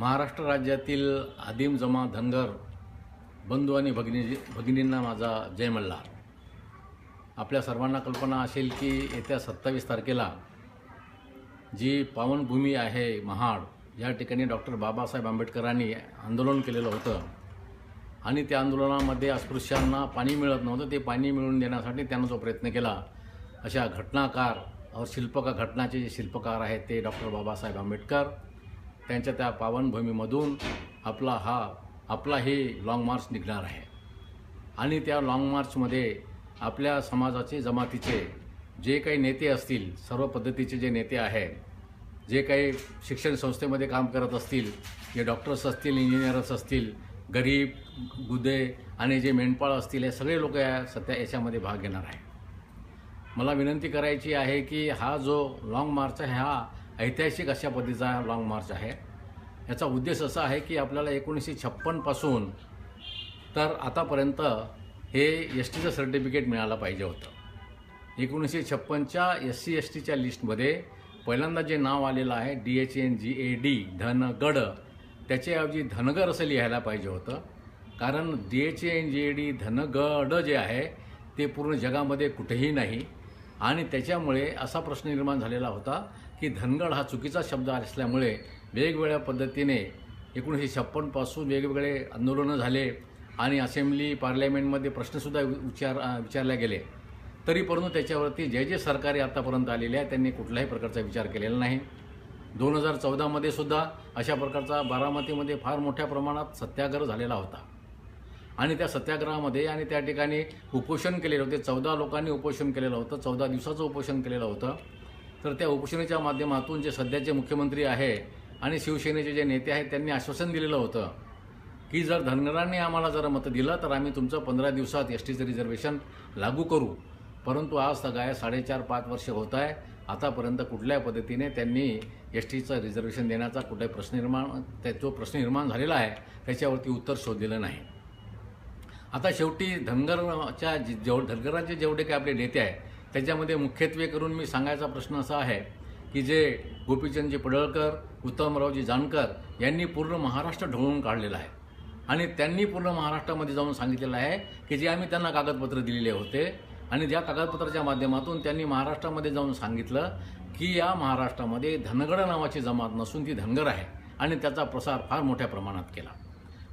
महाराष्ट्र राज्यातील आदिम जमा धनगर बंधू आणि भगिनी भगिनींना माझा जय मल्हार. आपल्या सर्वांना कल्पना असेल की येत्या सत्तावीस तारखेला जी पावनभूमी आहे महाड या ठिकाणी डॉक्टर बाबासाहेब आंबेडकरांनी आंदोलन केलेलं होतं. आणि त्या आंदोलनामध्ये अस्पृश्यांना पाणी मिळत नव्हतं. ते पाणी मिळवून देण्यासाठी त्यानं जो प्रयत्न केला. अशा घटनाकार और शिल्पकार घटनाचे जे शिल्पकार आहेत ते डॉक्टर बाबासाहेब आंबेडकर त्यांच्या त्या पावनभूमीमधून आपला हा आपला हे लाँग मार्च निघणार आहे. आणि त्या लाँग मार्चमध्ये आपल्या समाजाचे जमातीचे जे काही नेते असतील सर्व पद्धतीचे जे नेते आहेत जे काही शिक्षण संस्थेमध्ये काम करत असतील जे डॉक्टर्स असतील इंजिनियर्स असतील गरीब गुदे आणि जे मेंढपाळ असतील हे सगळे लोक या सध्या याच्यामध्ये भाग घेणार आहे मला विनंती करायची आहे की हा जो लाँग मार्च आहे हा ऐतिहासिक अशा पद्धतीचा लाँग मार्च आहे. याचा उद्देश असा आहे की आपल्याला एकोणीसशे छप्पनपासून तर आतापर्यंत हे एस टीचं सर्टिफिकेट मिळालं पाहिजे होतं. एकोणीसशे छप्पनच्या एस सी एस टीच्या लिस्टमध्ये पहिल्यांदा जे नाव आलेलं आहे D H N G A D Dhangad त्याच्याऐवजी धनगर असं लिहायला पाहिजे होतं. कारण D H N G A D Dhangad जे आहे ते पूर्ण जगामध्ये कुठेही नाही. आणि त्याच्यामुळे असा प्रश्न निर्माण झालेला होता की धनगड हा चुकीचा शब्द असल्यामुळे वेगवेगळ्या पद्धतीने एकोणीसशे छप्पनपासून वेगवेगळे आंदोलनं झाले आणि असेंब्ली पार्लमेंटमध्ये प्रश्नसुद्धा विचार विचारले गेले. तरी परंतु त्याच्यावरती जे जे सरकारी आतापर्यंत आलेले आहे त्यांनी कुठल्याही प्रकारचा विचार केलेला नाही. दोन हजार चौदामध्ये सुद्धा अशा प्रकारचा बारामतीमध्ये फार मोठ्या प्रमाणात सत्याग्रह झालेला होता. आणि त्या सत्याग्रहामध्ये आणि त्या ठिकाणी उपोषण केलेलं होते. चौदा लोकांनी उपोषण केलेलं होतं. चौदा दिवसाचं उपोषण केलेलं होतं. तर त्या उपोषणाच्या माध्यमातून जे सध्याचे मुख्यमंत्री आहे आणि शिवसेनेचे जे नेते आहेत त्यांनी आश्वासन दिलेलं होतं की जर धनगरांनी आम्हाला जर मतं दिलं तर आम्ही तुमचं पंधरा दिवसात एस टीचं रिझर्वेशन लागू करू. परंतु आज सगळ्या साडेचार पाच वर्ष होत आहे. आतापर्यंत कुठल्याही पद्धतीने त्यांनी एस टीचं रिझर्वेशन देण्याचा कुठलाही प्रश्न निर्माण त्या जो प्रश्न निर्माण झालेला आहे त्याच्यावरती उत्तर शोधलेलं नाही. आता शेवटी धनगरच्या जेव धनगरांचे जेवढे काही आपले नेते आहेत त्याच्यामध्ये मुख्यत्वे करून मी सांगायचा प्रश्न असा आहे की जे गोपीचंदजी पडळकर उत्तमरावजी जानकर यांनी पूर्ण महाराष्ट्र ढवळून काढलेला आहे. आणि त्यांनी पूर्ण महाराष्ट्रामध्ये जाऊन सांगितलेलं आहे की जे आम्ही त्यांना कागदपत्र दिलेले होते आणि ज्या कागदपत्राच्या माध्यमातून त्यांनी महाराष्ट्रामध्ये जाऊन सांगितलं की या महाराष्ट्रामध्ये धनगड नावाची जमात नसून ती धनगर आहे. आणि त्याचा प्रसार फार मोठ्या प्रमाणात केला.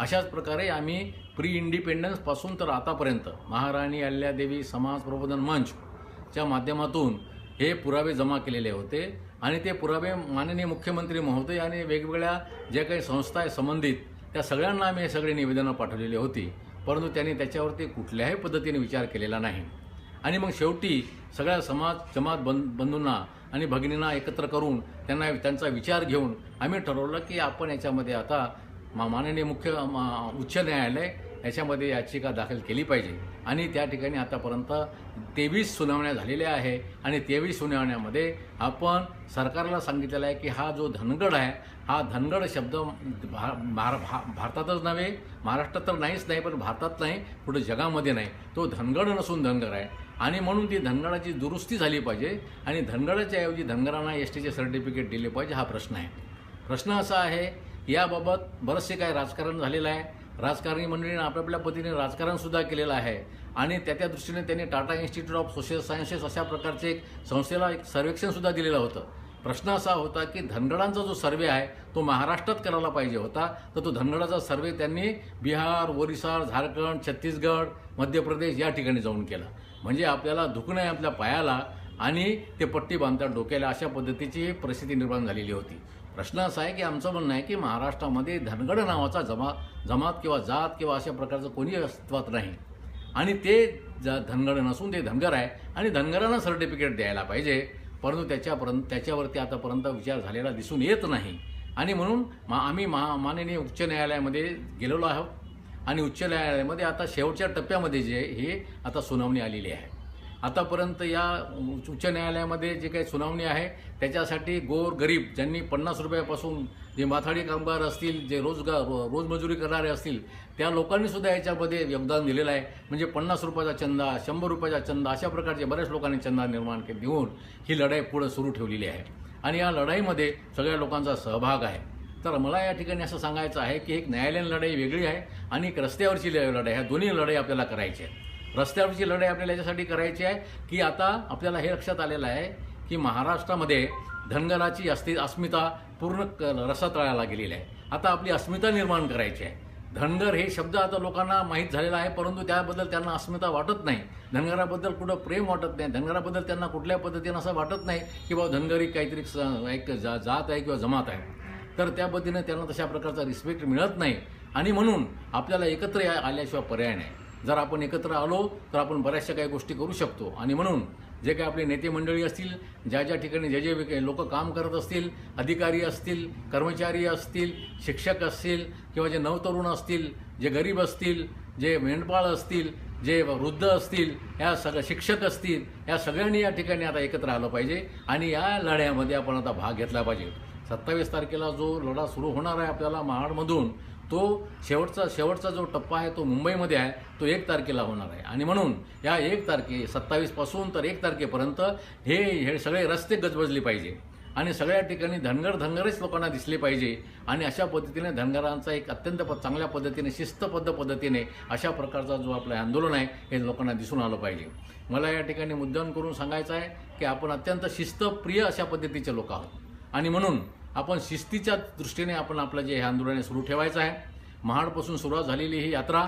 अशाच प्रकारे आम्ही प्री इंडिपेंडन्सपासून तर आतापर्यंत महाराणी अल्यादेवी समाज प्रबोधन मंचच्या माध्यमातून हे पुरावे जमा केलेले होते आणि ते पुरावे माननीय मुख्यमंत्री महोदय आणि वेगवेगळ्या ज्या काही संस्था आहे संबंधित त्या सगळ्यांना आम्ही हे सगळे निवेदनं पाठवलेली होती. परंतु त्यांनी त्याच्यावरती कुठल्याही पद्धतीने विचार केलेला नाही. आणि मग शेवटी सगळ्या समाज जमात बं बंधूंना आणि भगिनींना एकत्र करून त्यांना त्यांचा विचार घेऊन आम्ही ठरवलं की आपण याच्यामध्ये आता माननीय मुख्य मा- उच्च न्यायालय याच्यामध्ये याचिका दाखल केली पाहिजे. आणि त्या ठिकाणी आतापर्यंत तेवीस सुनावण्या झालेल्या आहे. आणि तेवीस सुनावण्यामध्ये आपण सरकारला सांगितलेलं आहे की हा जो धनगड आहे हा धनगड शब्द भा भार- भा भारतातच नव्हे महाराष्ट्रात तर नाहीच नाही पण भारतात नाही कुठं जगामध्ये नाही. तो धनगड नसून धनगर आहे. आणि म्हणून ती धनगडाची दुरुस्ती झाली पाहिजे. आणि धनगडाच्या ऐवजी धनगरांना एस टीचे सर्टिफिकेट दिले पाहिजे हा प्रश्न आहे. प्रश्न असा आहे याबाबत बरंचसे काय राजकारण झालेलं आहे. राजकारणी मंडळीने आपापल्या पतीने राजकारणसुद्धा केलेलं आहे. आणि त्या त्या दृष्टीने त्यांनी Tata institute of social sciences अशा प्रकारचे एक संस्थेला एक सर्वेक्षणसुद्धा दिलेलं होतं. प्रश्न असा होता की धनगडांचा जो सर्वे आहे तो महाराष्ट्रात करायला पाहिजे होता. तर तो धनगडाचा सर्वे त्यांनी बिहार ओरिसा झारखंड छत्तीसगड मध्य प्रदेश या ठिकाणी जाऊन केला. म्हणजे आपल्याला दुखणं आहे आपल्या पायाला आणि ते पट्टी बांधतात डोक्याला अशा पद्धतीची परिस्थिती निर्माण झालेली होती. प्रश्न असा आहे की आमचं म्हणणं आहे की महाराष्ट्रामध्ये धनगड नावाचा जमा जमात किंवा जात किंवा अशा प्रकारचं कोणी अस्तित्वात नाही. आणि ते ज धनगड नसून ते धनगर आहे आणि धनगरांना सर्टिफिकेट द्यायला पाहिजे. परंतु त्याच्यापर्यंत त्याच्यावरती आतापर्यंत विचार झालेला दिसून येत नाही. आणि म्हणून मा आम्ही महा माननीय उच्च न्यायालयामध्ये गेलेलो आहोत. आणि उच्च न्यायालयामध्ये आता शेवटच्या टप्प्यामध्ये जे हे आता सुनावणी आलेली आहे. आतापर्यंत या उच्च न्यायालयामध्ये जे काही सुनावणी आहे त्याच्यासाठी गोर गरीब ज्यांनी पन्नास रुपयापासून जे माथाडी कामगार असतील जे रोजगार रो- रोजमजुरी करणारे असतील त्या लोकांनीसुद्धा याच्यामध्ये योगदान दिलेलं आहे. म्हणजे पन्नास रुपयाचा चंदा शंभर रुपयाचा चंदा अशा प्रकारचे बऱ्याच लोकांनी चंदा निर्माण के देऊन ही लढाई पुढं सुरू ठेवलेली आहे. आणि या लढाईमध्ये सगळ्या लोकांचा सहभाग आहे. तर मला या ठिकाणी असं सांगायचं आहे की एक न्यायालयीन लढाई वेगळी आहे आणि एक रस्त्यावरची लढाई ह्या दोन्ही लढाई आपल्याला करायची आहे रस्त्यावरची लढाई आपल्याला याच्यासाठी करायची आहे की आता आपल्याला हे लक्षात आलेलं आहे की महाराष्ट्रामध्ये धनगराची अस्ति अस्मिता पूर्ण क- रसातळाला गेलेली आहे. आता आपली अस्मिता निर्माण करायची आहे. धनगर हे शब्द आता लोकांना माहीत झालेला आहे परंतु त्याबद्दल त्यांना अस्मिता वाटत नाही. धनगराबद्दल कुठं प्रेम वाटत नाही. धनगराबद्दल त्यांना कुठल्या पद्धतीनं असं वाटत नाही की बाबा धनगरी काहीतरी स- एक जा- जात आहे किंवा जमात आहे. तर त्या पद्धतीनं त्यांना तशा प्रकारचा रिस्पेक्ट मिळत नाही. आणि म्हणून आपल्याला एकत्र या- आल्याशिवाय पर्याय नाही. जर आपण एकत्र आलो तर आपण बऱ्याचशा काही गोष्टी करू शकतो. आणि म्हणून जे काही आपले नेते मंडळी असतील ज्या ज्या ठिकाणी जे जे लोक काम करत असतील अधिकारी असतील कर्मचारी असतील शिक्षक असतील किंवा जे नवतरुण असतील जे गरीब असतील जे मेंढपाळ असतील जे वृद्ध असतील या सगळ्या शिक्षक असतील या सगळ्यांनी या ठिकाणी आता एकत्र आलं पाहिजे. आणि या लढ्यामध्ये आपण आता भाग घेतला पाहिजे. सत्तावीस तारखेला जो लढा सुरू होणार आहे आपल्याला महाडमधून तो शेवटचा शेवटचा जो टप्पा आहे तो मुंबईमध्ये आहे तो एक तारखेला होणार आहे. आणि म्हणून या एक तारखे सत्तावीसपासून तर एक तारखेपर्यंत हे हे सगळे रस्ते गजबजले पाहिजे. आणि सगळ्या ठिकाणी धनगर धनगरच लोकांना दिसले पाहिजे. आणि अशा पद्धतीने धनगरांचा एक अत्यंत प- चांगल्या पद्धतीने शिस्तबद्ध पद्धतीने अशा प्रकारचा जो आपलं आंदोलन आहे हे लोकांना दिसून आलं पाहिजे. मला या ठिकाणी मुद्दाम करून सांगायचं आहे की आपण अत्यंत शिस्तप्रिय अशा पद्धतीचे लोक आहोत. आणि म्हणून आपण शिस्तीच्या दृष्टीने आपण आपलं जे हे आंदोलन सुरू ठेवायचं आहे. महाडपासून सुरुवात झालेली ही यात्रा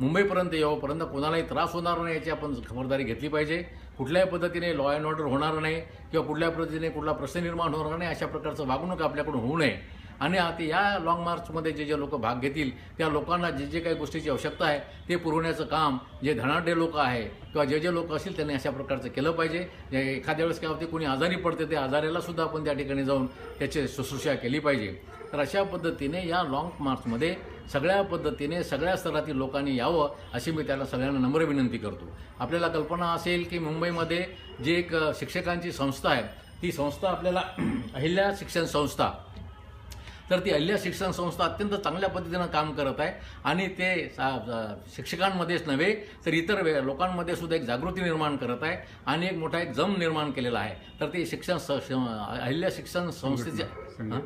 मुंबईपर्यंत येऊपर्यंत कोणालाही त्रास होणार नाही याची आपण खबरदारी घेतली पाहिजे. कुठल्याही पद्धतीने लॉ अँड ऑर्डर होणार नाही किंवा कुठल्या पद्धतीने कुठला प्रश्न निर्माण होणार नाही अशा प्रकारचं वागणूक आपल्याकडून होऊ नये. आणि आता या लाँग मार्चमध्ये जे जे लोक भाग घेतील त्या लोकांना जे जे काही गोष्टीची आवश्यकता आहे ते पुरवण्याचं काम जे धनाढ्य लोक आहे किंवा जे जे लोक असतील त्यांनी अशा प्रकारचं केलं पाहिजे. एखाद्या वेळेस काय होते कोणी आजारी पडते ते आजाराला सुद्धा आपण त्या ठिकाणी जाऊन त्याची शुश्रूषा केली पाहिजे. तर अशा पद्धतीने या लाँग मार्चमध्ये सगळ्या पद्धतीने सगळ्या स्तरातील लोकांनी यावं अशी मी त्याला सगळ्यांना नम्र विनंती करतो. आपल्याला कल्पना असेल की मुंबईमध्ये जी एक शिक्षकांची संस्था आहे ती संस्था आपल्याला अहिल्या शिक्षण संस्था तर ती अहिल्या शिक्षण संस्था अत्यंत चांगल्या पद्धतीनं काम करत आहे. आणि ते शिक्षकांमध्येच नव्हे तर इतर लोकांमध्ये सुद्धा एक जागृती निर्माण करत आहे आणि एक मोठा एक जम निर्माण केलेला आहे. तर ते शिक्षण अहिल्या शिक्षण संस्थेचे हां?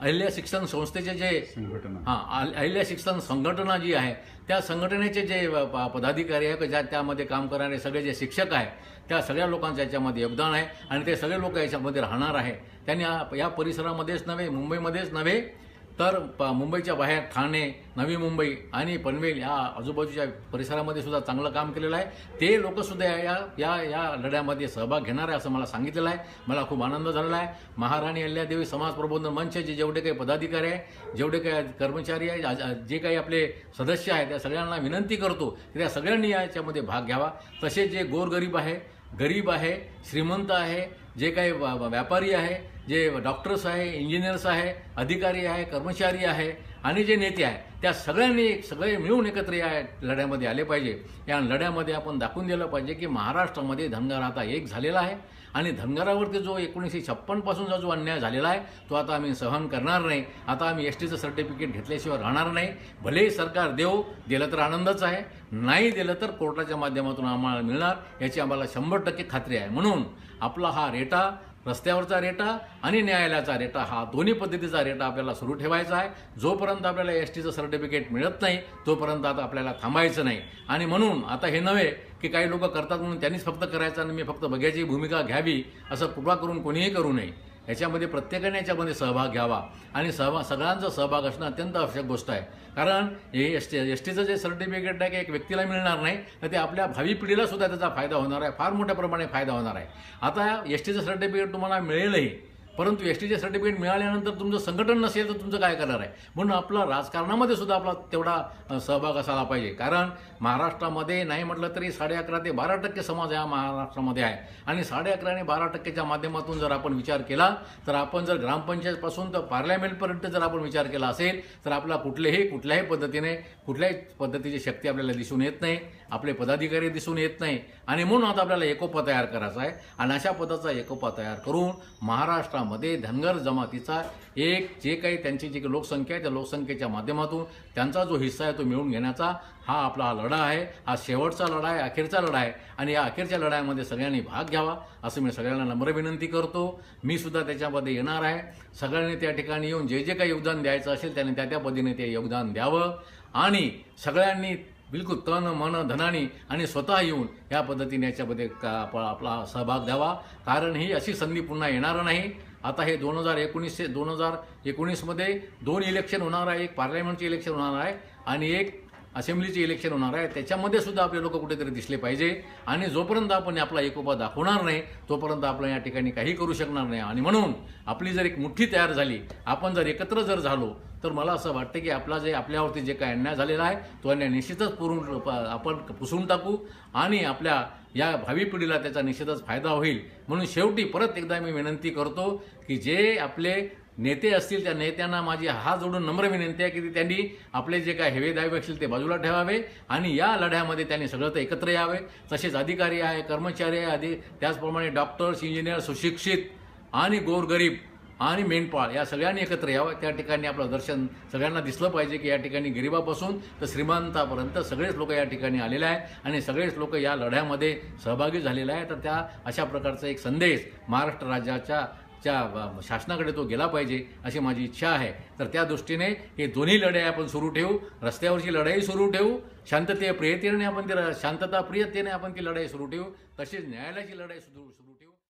अहिल्या शिक्षण संस्थेचे जे संघटना. हां अह- अहिल्या शिक्षण संघटना जी आहे त्या संघटनेचे जे पदाधिकारी आहे ज्या त्यामध्ये काम करणारे सगळे जे शिक्षक आहे त्या सगळ्या लोकांचं याच्यामध्ये योगदान आहे. आणि ते सगळे लोक याच्यामध्ये राहणार आहे. त्यांनी या परिसरामध्येच नव्हे मुंबईमध्येच नव्हे तर प मुंबईच्या बाहेर ठाणे नवी मुंबई आणि पनवेल या आजूबाजूच्या परिसरामध्ये सुद्धा चांगलं काम केलेलं आहे. ते लोकसुद्धा या या या लढ्यामध्ये सहभाग घेणार आहे असं मला सांगितलेलं आहे. मला खूप आनंद झालेला आहे. महाराणी अहिल्यादेवी समाज प्रबोधन मंचचे जेवढे काही पदाधिकारी आहे जेवढे काही कर्मचारी आहे जे काही आपले सदस्य आहेत त्या सगळ्यांना विनंती करतो की त्या सगळ्यांनी याच्यामध्ये भाग घ्यावा. तसेच जे गोरगरीब आहे गरीब आहे श्रीमंत आहे जे काही व्यापारी आहे जे डॉक्टर्स आहे इंजिनियर्स आहे अधिकारी आहे कर्मचारी आहे आणि जे नेते आहे त्या सगळ्यांनी सगळे मिळून एकत्र या लढ्यामध्ये आले पाहिजे. या लढ्यामध्ये आपण दाखवून दिलं पाहिजे की महाराष्ट्रामध्ये धनगर आता एक झालेला आहे आणि धनगरावरती जो एकोणीसशे छप्पनपासूनचा जो अन्याय झालेला आहे तो आता आम्ही सहन करणार नाही. आता आम्ही एस टीचं सर्टिफिकेट घेतल्याशिवाय राहणार नाही. भलेही सरकार देऊ दिलं तर आनंदच आहे. नाही दिलं तर कोर्टाच्या माध्यमातून आम्हाला मिळणार याची आम्हाला शंभर टक्के खात्री आहे. म्हणून आपला हा रेटा रस्त्यावरचा रेटा आणि न्यायालयाचा रेटा हा दोन्ही पद्धतीचा रेटा आपल्याला सुरू ठेवायचा आहे. जोपर्यंत आपल्याला एस टीचं सर्टिफिकेट मिळत नाही तोपर्यंत आता आपल्याला थांबायचं नाही. आणि म्हणून आता हे नव्हे की काही लोक करतात म्हणून त्यांनीच फक्त करायचं आणि मी फक्त बघ्याची भूमिका घ्यावी असं कृपा करून कोणीही करू नये. याच्यामध्ये प्रत्येकाने याच्यामध्ये सहभाग घ्यावा. आणि सहभाग सगळ्यांचा सहभाग असणं अत्यंत आवश्यक गोष्ट आहे. कारण हे एस टी एस टीचं जे सर्टिफिकेट आहे की एक व्यक्तीला मिळणार नाही तर ते आपल्या भावी पिढीला सुद्धा त्याचा फायदा होणार आहे. फार मोठ्या प्रमाणे फायदा होणार आहे. आता एस टीचं सर्टिफिकेट तुम्हाला मिळेलही परंतु एस टीचे सर्टिफिकेट मिळाल्यानंतर तुमचं संघटन नसेल तर तुमचं काय करणार आहे? म्हणून आपला राजकारणामध्ये सुद्धा आपला तेवढा सहभाग असायला पाहिजे. कारण महाराष्ट्रामध्ये नाही म्हटलं तरी साडे अकरा ते बारा टक्के समाज हा महाराष्ट्रामध्ये आहे. आणि साडे अकरा आणि बारा टक्केच्या माध्यमातून जर आपण विचार केला तर आपण जर ग्रामपंचायतपासून तर पार्लमेंटपर्यंत जर आपण विचार केला असेल तर आपला कुठलेही कुठल्याही पद्धतीने कुठल्याही पद्धतीची शक्ती आपल्याला दिसून येत नाही. आपले पदाधिकारी दिसून येत नाही. आणि म्हणून आता आपल्याला एकोपा तयार करायचा आहे. आणि अशा पदाचा एकोपा तयार करून महाराष्ट्रामध्ये धनगर जमातीचा एक जे काही त्यांची जी काही लोकसंख्या आहे त्या लोकसंख्येच्या माध्यमातून त्यांचा जो हिस्सा आहे तो मिळवून घेण्याचा हा आपला लढा आहे. हा शेवटचा लढा आहे अखेरचा लढा आहे. आणि या अखेरच्या लढाईमध्ये सगळ्यांनी भाग घ्यावा असं मी सगळ्यांना नम्र विनंती करतो. मी सुद्धा त्याच्यामध्ये येणार आहे. सगळ्यांनी त्या ठिकाणी येऊन जे जे काही योगदान द्यायचं असेल त्याने त्या त्या पद्धतीने ते योगदान द्यावं. आणि सगळ्यांनी बिलकुल तन मन धनाने आणि स्वतः येऊन या पद्धतीने याच्यामध्ये का आपला सहभाग द्यावा. कारण ही अशी संधी पुन्हा येणार नाही. आता हे दोन हजार एकोणीसशे दोन हजार एकोणीसमध्ये दोन इलेक्शन होणार आहे एक पार्लमेंटचे इलेक्शन होणार आहे आणि एक असेंब्लीचे इलेक्शन होणार आहे. त्याच्यामध्ये सुद्धा आपले लोक कुठेतरी दिसले पाहिजे. आणि जोपर्यंत आपण आपला एकोपा दाखवणार नाही तोपर्यंत आपण या ठिकाणी काही करू शकणार नाही. आणि म्हणून आपली जर एक मुठ्ठी तयार झाली आपण जर एकत्र जर झालो तर मला असं वाटतं की आपला जे आपल्यावरती जे काही अन्याय झालेला आहे तो अन्याय निश्चितच पुरून प- आपण पुसून टाकू आणि आपल्या या भावी पिढीला त्याचा निश्चितच फायदा होईल. म्हणून शेवटी परत एकदा मी विनंती करतो की जे आपले नेते असतील त्या नेत्यांना माझी हात जोडून नम्र विनंती आहे की त्यांनी आपले जे काय हेवे दावे असतील ते बाजूला ठेवावे आणि या लढ्यामध्ये त्यांनी सगळं तर एकत्र यावे. तसेच अधिकारी आहे कर्मचारी आहे आधी त्याचप्रमाणे डॉक्टर्स इंजिनियर सुशिक्षित आणि गोरगरीब आणि मेंढपाळ या सगळ्यांनी एकत्र यावं. त्या ठिकाणी आपलं दर्शन सगळ्यांना दिसलं पाहिजे की या ठिकाणी गरिबापासून तर श्रीमंतापर्यंत सगळेच लोक या ठिकाणी आलेले आहे आणि सगळेच लोक या लढ्यामध्ये सहभागी झालेले आहे तर त्या अशा प्रकारचा एक संदेश महाराष्ट्र राज्याच्या च्या शासनाकडे तो गेला पाहिजे अशी माझी इच्छा आहे. तर त्या दृष्टीने हे दोन्ही लढाई आपण सुरू ठेवू. रस्त्यावरची लढाई सुरू ठेवू. शांतते प्रियतेने आपण ती शांतता प्रियतेने आपण ती लढाई सुरू ठेवू. तशीच न्यायालयाची लढाई सुरू सुरू